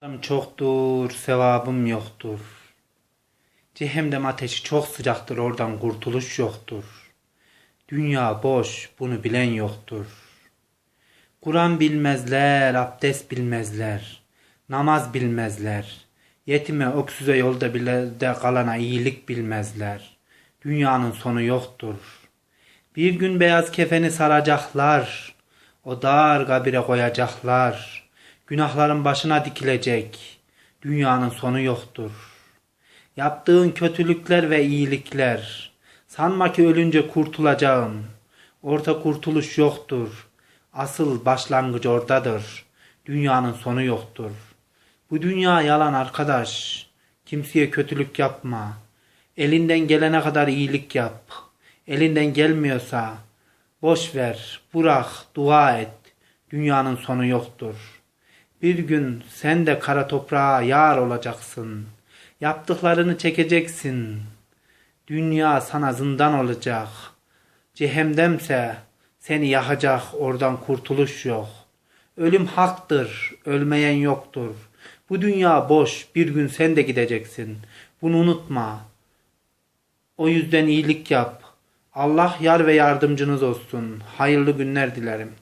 Sevabım çoktur, sevabım yoktur. Cehennem ateşi çok sıcaktır, oradan kurtuluş yoktur. Dünya boş, bunu bilen yoktur. Kur'an bilmezler, abdest bilmezler, namaz bilmezler. Yetime, öksüze yolda bile de kalana iyilik bilmezler. Dünyanın sonu yoktur. Bir gün beyaz kefeni saracaklar. O dar kabire koyacaklar. Günahların başına dikilecek. Dünyanın sonu yoktur. Yaptığın kötülükler ve iyilikler. Sanma ki ölünce kurtulacağım. Orta kurtuluş yoktur. Asıl başlangıç oradadır. Dünyanın sonu yoktur. Bu dünya yalan arkadaş. Kimseye kötülük yapma. Elinden gelene kadar iyilik yap. Elinden gelmiyorsa boş ver, bırak, dua et. Dünyanın sonu yoktur. Bir gün sen de kara toprağa yar olacaksın. Yaptıklarını çekeceksin. Dünya sana zindan olacak. Cehennemse seni yakacak, oradan kurtuluş yok. Ölüm haktır, ölmeyen yoktur. Bu dünya boş, bir gün sen de gideceksin. Bunu unutma. O yüzden iyilik yap. Allah yar ve yardımcınız olsun. Hayırlı günler dilerim.